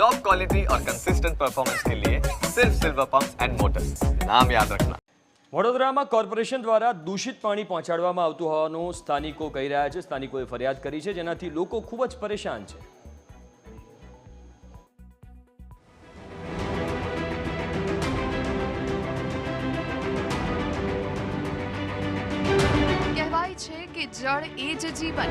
Top quality और consistent performance के लिए सिर्फ सिल्वर पंप एंड मोटर्स नाम याद रखना વડોદરામાં કોર્પોરેશન દ્વારા દૂષિત પાણી પહોંચાડવામાં આવતું હોવાનું સ્થાનિકો કહી રહ્યા છે સ્થાનિકોએ ફરિયાદ કરી છે જેનાથી લોકો ખૂબ જ પરેશાન છે કહેવાય છે કે જળ એ જ જીવન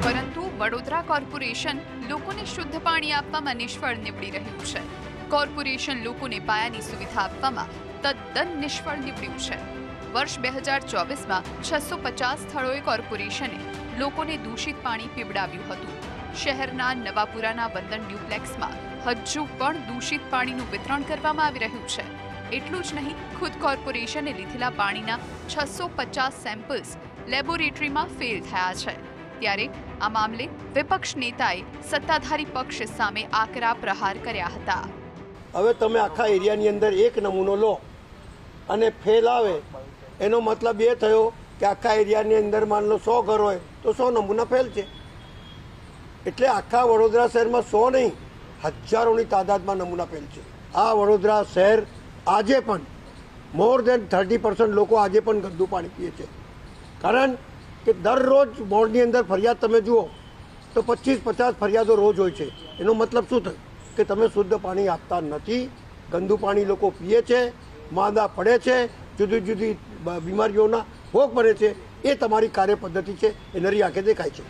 પરંતુ વડોદરા કોર્પોરેશન લોકોને શુદ્ધ પાણી આપવામાં નિષ્ફળ નીવડી રહ્યું છે. કોર્પોરેશન લોકોને પાયાની સુવિધા આપવામાં તદ્દન નિષ્ફળ નીવડ્યું છે. વર્ષ બે હજાર ચોવીસમાં છસો પચાસ સ્થળોએ કોર્પોરેશને લોકોને દૂષિત પાણી પીવડાવ્યું હતું. શહેરના નવાપુરાના બંધન ડ્યુપ્લેક્સમાં હજુ પણ દૂષિત પાણીનું વિતરણ કરવામાં આવી રહ્યું છે. એટલું જ નહીં, ખુદ કોર્પોરેશને લીધેલા પાણીના છસો પચાસ સેમ્પલ્સ લેબોરેટરીમાં ફેલ થયા છે. ત્યારે આ મામલે વિપક્ષ નેતાએ સત્તાધારી પક્ષ સામે આકરા પ્રહાર કર્યા હતા. હવે તમે આખા એરિયાની અંદર એક નમૂનો લો અને ફેલ આવે, એનો મતલબ એ થયો કે આખા એરિયાની અંદર માન લો સો ઘર હોય, તો સો નમૂના ફેલ છે. એટલે આખા વડોદરા શહેરમાં સો નહીં, હજારોની તાદાદમાં નમૂના ફેલ છે. આ વડોદરા શહેર આજે પણ મોર દેન થર્ટી પર્સન્ટ લોકો આજે પણ ગંદુ પાણી પીએ છે. કારણ કે દરરોજ બોર્ડની અંદર ફરિયાદ તમે જુઓ, તો પચીસ પચાસ ફરિયાદો રોજ હોય છે. એનો મતલબ શું થયું? કે તમે શુદ્ધ પાણી આપતા નથી, ગંદુ પાણી લોકો પીએ છે, માંદા પડે છે, જુદી જુદી બીમારીઓના ભોગ બને છે. એ તમારી કાર્ય પદ્ધતિ છે, એ નરી આંખે દેખાય છે.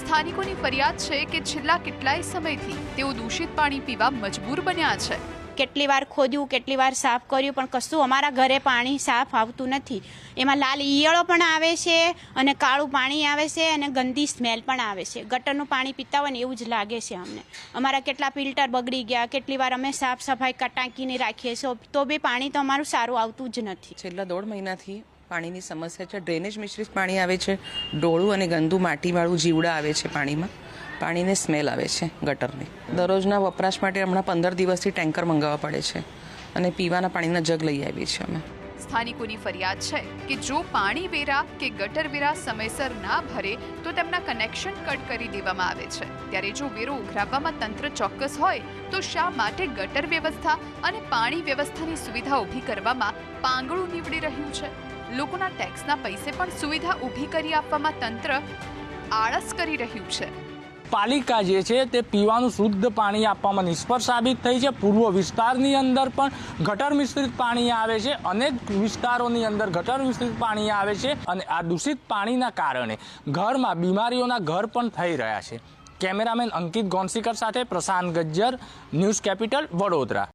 સ્થાનિકોની ફરિયાદ છે કે છેલ્લા કેટલાય સમયથી તેઓ દૂષિત પાણી પીવા મજબૂર બન્યા છે. કેટલી વાર ખોદ્યું, કેટલી વાર સાફ કર્યું, પણ કશું અમારા ઘરે પાણી સાફ આવતું નથી. એમાં લાલ ઈયળો પણ આવે છે અને કાળું પાણી આવે છે અને ગંદી સ્મેલ પણ આવે છે. ગટરનું પાણી પીતા હોય ને એવું જ લાગે છે અમને. અમારા કેટલા ફિલ્ટર બગડી ગયા, કેટલી વાર અમે સાફ સફાઈ કટાંકીને રાખીએ છીએ, તો બી પાણી તો અમારું સારું આવતું જ નથી. છેલ્લા દોઢ મહિનાથી પાણીની સમસ્યા છે. ડ્રેનેજ મિશ્રિત પાણી આવે છે. ડોળું અને ગંદુ માટીવાળું જીવડા આવે છે પાણીમાં. પાણીને સ્મેલ આવે છે ગટરની. દરરોજના વપરાશ માટે હમણાં પંદર દિવસથી ટેન્કર મંગાવવા પડે છે અને પીવાના પાણીના જગ લઈ આવીએ છીએ અમે. સ્થાનિકોની ફરિયાદ છે કે જો પાણી વેરા કે ગટર વેરા સમયસર ના ભરે, તો તેમના કનેક્શન કટ કરી દેવામાં આવે છે. ત્યારે જો વેરો ઉઘરાવવામાં તંત્ર ચોક્કસ હોય, તો શા માટે ગટર વ્યવસ્થા અને પાણી વ્યવસ્થાની સુવિધા ઊભી કરવામાં પાંગળું નીવડી રહ્યું છે? લોકોના ટેક્સના પૈસે પણ સુવિધા ઊભી કરી આપવામાં તંત્ર આળસ કરી રહ્યું છે. પાલિકા જે છે તે પીવાનું શુદ્ધ પાણી આપવામાં નિષ્ફળ સાબિત થઈ છે. પૂર્વ વિસ્તારની અંદર પણ ગટર મિશ્રિત પાણી આવે છે. અનેક વિસ્તારોની અંદર ગટર મિશ્રિત પાણી આવે છે અને આ દૂષિત પાણીના કારણે ઘરમાં બીમારીઓના ઘર પણ થઈ રહ્યા છે. કેમેરામેન અંકિત ગોન્સીકર સાથે પ્રશાંત ગજ્જર, ન્યૂઝ કેપિટલ વડોદરા.